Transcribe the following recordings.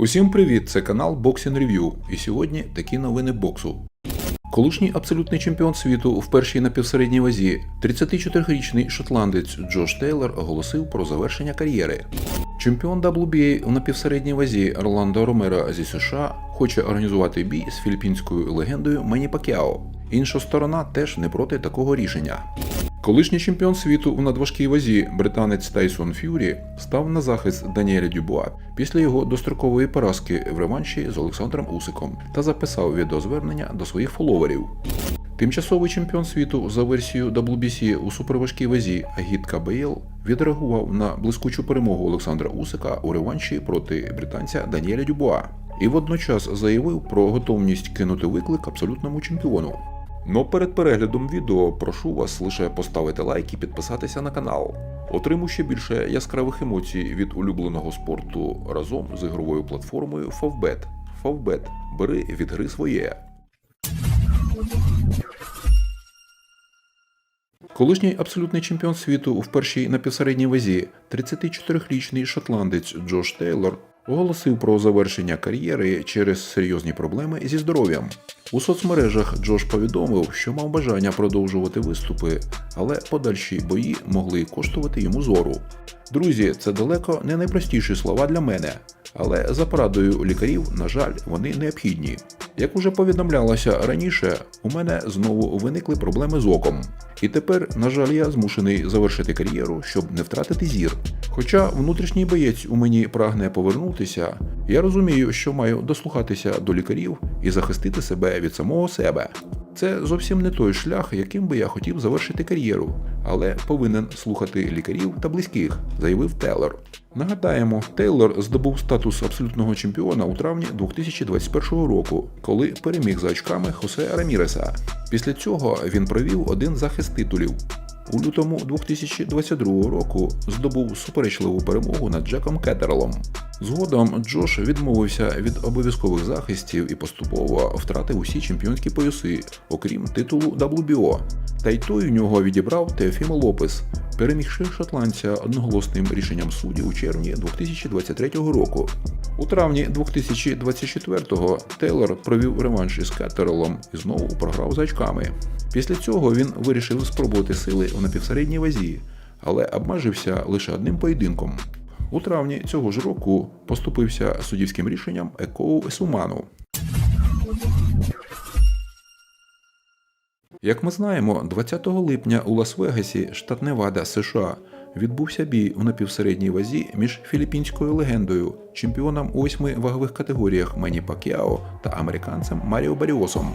Усім привіт! Це канал Boxing Review. І сьогодні такі новини боксу. Колишній абсолютний чемпіон світу в першій напівсередній вазі, 34-річний шотландець Джош Тейлор оголосив про завершення кар'єри. Чемпіон WBA у напівсередній вазі Орландо Ромеро зі США хоче організувати бій з філіппінською легендою Мені Пакіао. Інша сторона теж не проти такого рішення. Колишній чемпіон світу у надважкій вазі британець Тайсон Ф'юрі став на захист Даніеля Дюбуа після його дострокової поразки в реванші з Олександром Усиком та записав відеозвернення до своїх фоловерів. Тимчасовий чемпіон світу за версією WBC у суперважкій вазі Агіт Кабеєл відреагував на блискучу перемогу Олександра Усика у реванші проти британця Даніеля Дюбуа і водночас заявив про готовність кинути виклик абсолютному чемпіону. Но перед переглядом відео прошу вас лише поставити лайк і підписатися на канал. Отримуй ще більше яскравих емоцій від улюбленого спорту разом з ігровою платформою Favbet. Favbet. Бери від гри своє. Колишній абсолютний чемпіон світу в першій напівсередній вазі, 34-річний шотландець Джош Тейлор, оголосив про завершення кар'єри через серйозні проблеми зі здоров'ям. У соцмережах Джош повідомив, що мав бажання продовжувати виступи, але подальші бої могли коштувати йому зору. Друзі, це далеко не найпростіші слова для мене, але за порадою лікарів, на жаль, вони необхідні. Як уже повідомлялося раніше, у мене знову виникли проблеми з оком. І тепер, на жаль, я змушений завершити кар'єру, щоб не втратити зір. Хоча внутрішній боєць у мені прагне повернутися, я розумію, що маю дослухатися до лікарів і захистити себе від самого себе. Це зовсім не той шлях, яким би я хотів завершити кар'єру, але повинен слухати лікарів та близьких, заявив Тейлор. Нагадаємо, Тейлор здобув статус абсолютного чемпіона у травні 2021 року, коли переміг за очками Хосе Раміреса. Після цього він провів один захист титулів. У лютому 2022 року здобув суперечливу перемогу над Джеком Кеттерелом. Згодом Джош відмовився від обов'язкових захистів і поступово втратив усі чемпіонські пояси, окрім титулу WBO. Та й той у нього відібрав Теофімо Лопес, перемігши шотландця одноголосним рішенням суддів у червні 2023 року. У травні 2024-го Тейлор провів реванш із Кеттерелом і знову програв за очками. Після цього він вирішив спробувати сили у напівсередній вазі, але обмежився лише одним поєдинком. У травні цього ж року поступився суддівським рішенням Екоу Есуману. Як ми знаємо, 20 липня у Лас-Вегасі, штат Невада, США, відбувся бій у напівсередній вазі між філіппінською легендою, чемпіоном у восьми вагових категоріях Мені Пакіао та американцем Маріо Баріосом.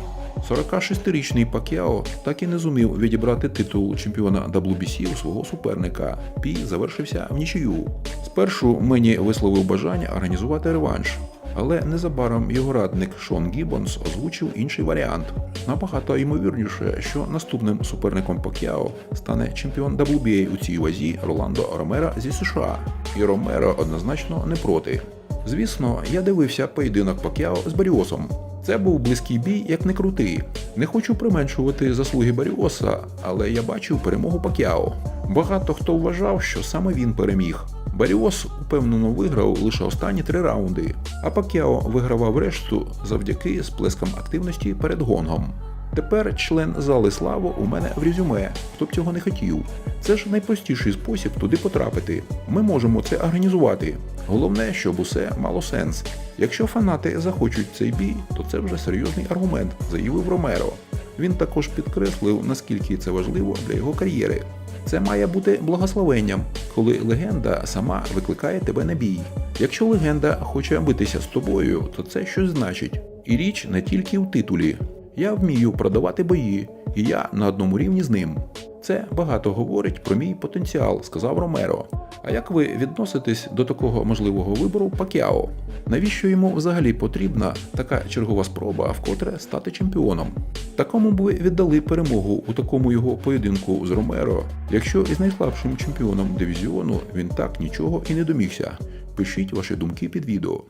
46-річний Пакіао так і не зумів відібрати титул чемпіона WBC у свого суперника. Бій завершився в нічию. Спершу мені висловив бажання організувати реванш, але незабаром його радник Шон Гіббонс озвучив інший варіант. Набагато ймовірніше, що наступним суперником Пакіао стане чемпіон WBA у цій вазі Роландо Ромеро зі США. І Ромеро однозначно не проти. Звісно, я дивився поєдинок Пакіао з Баріосом. Це був близький бій, як не крутий. Не хочу применшувати заслуги Баріоса, але я бачив перемогу Пакіао. Багато хто вважав, що саме він переміг. Баріос упевнено виграв лише останні три раунди, а Пакіао вигравав решту завдяки сплескам активності перед гонгом. Тепер член зали слави у мене в резюме, хто б цього не хотів. Це ж найпростіший спосіб туди потрапити. Ми можемо це організувати. Головне, щоб усе мало сенс. Якщо фанати захочуть цей бій, то це вже серйозний аргумент, заявив Ромеро. Він також підкреслив, наскільки це важливо для його кар'єри. Це має бути благословенням, коли легенда сама викликає тебе на бій. Якщо легенда хоче битися з тобою, то це щось значить. І річ не тільки в титулі. Я вмію продавати бої, і я на одному рівні з ним. Це багато говорить про мій потенціал, сказав Ромеро. А як ви відноситесь до такого можливого вибору Пакіао? Навіщо йому взагалі потрібна така чергова спроба вкотре стати чемпіоном? Такому б ви віддали перемогу у такому його поєдинку з Ромеро, якщо із найслабшим чемпіоном дивізіону він так нічого і не домігся. Пишіть ваші думки під відео.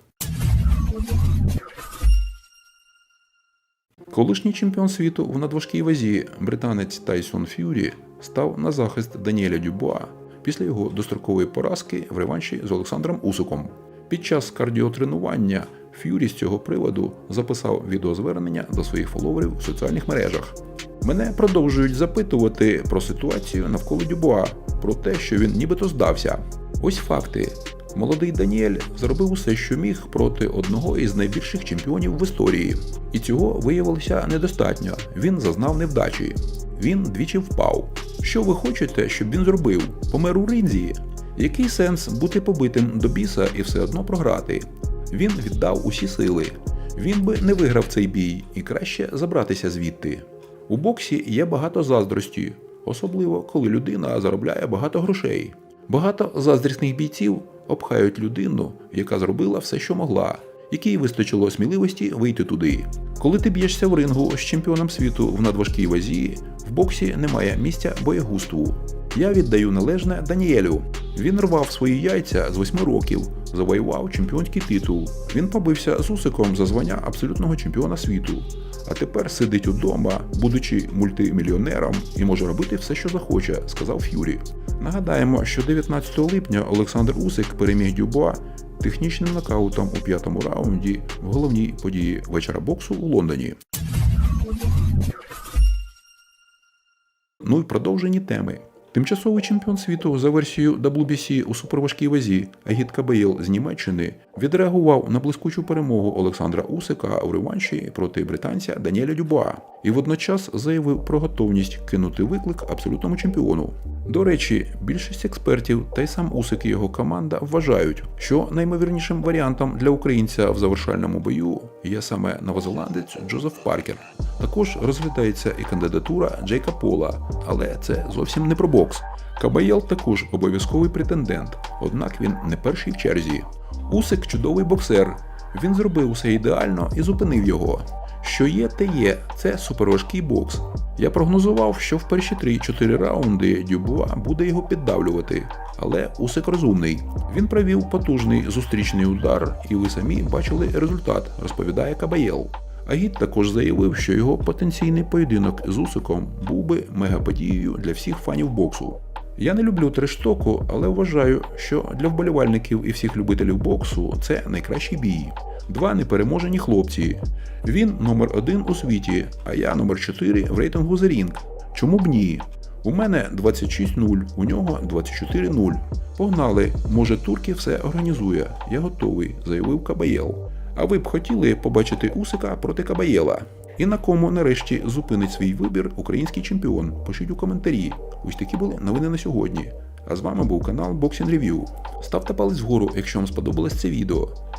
Колишній чемпіон світу в надважкій вазі британець Тайсон Ф'юрі став на захист Даніеля Дюбуа після його дострокової поразки в реванші з Олександром Усиком. Під час кардіотренування Ф'юрі з цього приводу записав відеозвернення до своїх фоловерів у соціальних мережах. Мене продовжують запитувати про ситуацію навколо Дюбуа, про те, що він нібито здався. Ось факти. Молодий Даніель зробив усе, що міг проти одного із найбільших чемпіонів в історії. І цього виявилося недостатньо. Він зазнав невдачі. Він двічі впав. Що ви хочете, щоб він зробив? Помер у ринзі? Який сенс бути побитим до біса і все одно програти? Він віддав усі сили. Він би не виграв цей бій і краще забратися звідти. У боксі є багато заздрості, особливо коли людина заробляє багато грошей. Багато заздрісних бійців обхають людину, яка зробила все, що могла, якій вистачило сміливості вийти туди. Коли ти б'єшся в рингу з чемпіоном світу в надважкій вазі, в боксі немає місця боєгуству. Я віддаю належне Даніелю. Він рвав свої яйця з восьми років, завоював чемпіонський титул. Він побився з Усиком за звання абсолютного чемпіона світу. А тепер сидить удома, будучи мультимільйонером, і може робити все, що захоче, сказав Ф'юрі. Нагадаємо, що 19 липня Олександр Усик переміг Дюбуа технічним нокаутом у п'ятому раунді в головній події вечора боксу у Лондоні. Ну і продовжені теми. Тимчасовий чемпіон світу за версією WBC у суперважкій вазі Агіт Кабаєл з Німеччини відреагував на блискучу перемогу Олександра Усика у реванші проти британця Даніеля Дюбуа і водночас заявив про готовність кинути виклик абсолютному чемпіону. До речі, більшість експертів та й сам Усик і його команда вважають, що наймовірнішим варіантом для українця в завершальному бою є саме новозеландець Джозеф Паркер. Також розглядається і кандидатура Джейка Пола, але це зовсім не про бокс. Кабаєл також обов'язковий претендент, однак він не перший в черзі. Усик чудовий боксер. Він зробив усе ідеально і зупинив його. Що є, те є, це суперважкий бокс. Я прогнозував, що в перші 3-4 раунди Дюбуа буде його піддавлювати, але Усик розумний. Він провів потужний зустрічний удар, і ви самі бачили результат, розповідає Кабаєл. Агіт також заявив, що його потенційний поєдинок з Усиком був би мегаподією для всіх фанів боксу. Я не люблю трештоку, але вважаю, що для вболівальників і всіх любителів боксу це найкращий бій. Два непереможені хлопці. Він номер один у світі, а я номер 4 в рейтингу The Ring. Чому б ні? У мене 26-0, у нього 24-0. Погнали, може турки все організує. Я готовий, заявив Кабаєл. А ви б хотіли побачити Усика проти Кабаєла? І на кому нарешті зупинить свій вибір український чемпіон? Пишіть у коментарі. Ось такі були новини на сьогодні. А з вами був канал Boxing Review. Ставте палець вгору, якщо вам сподобалось це відео.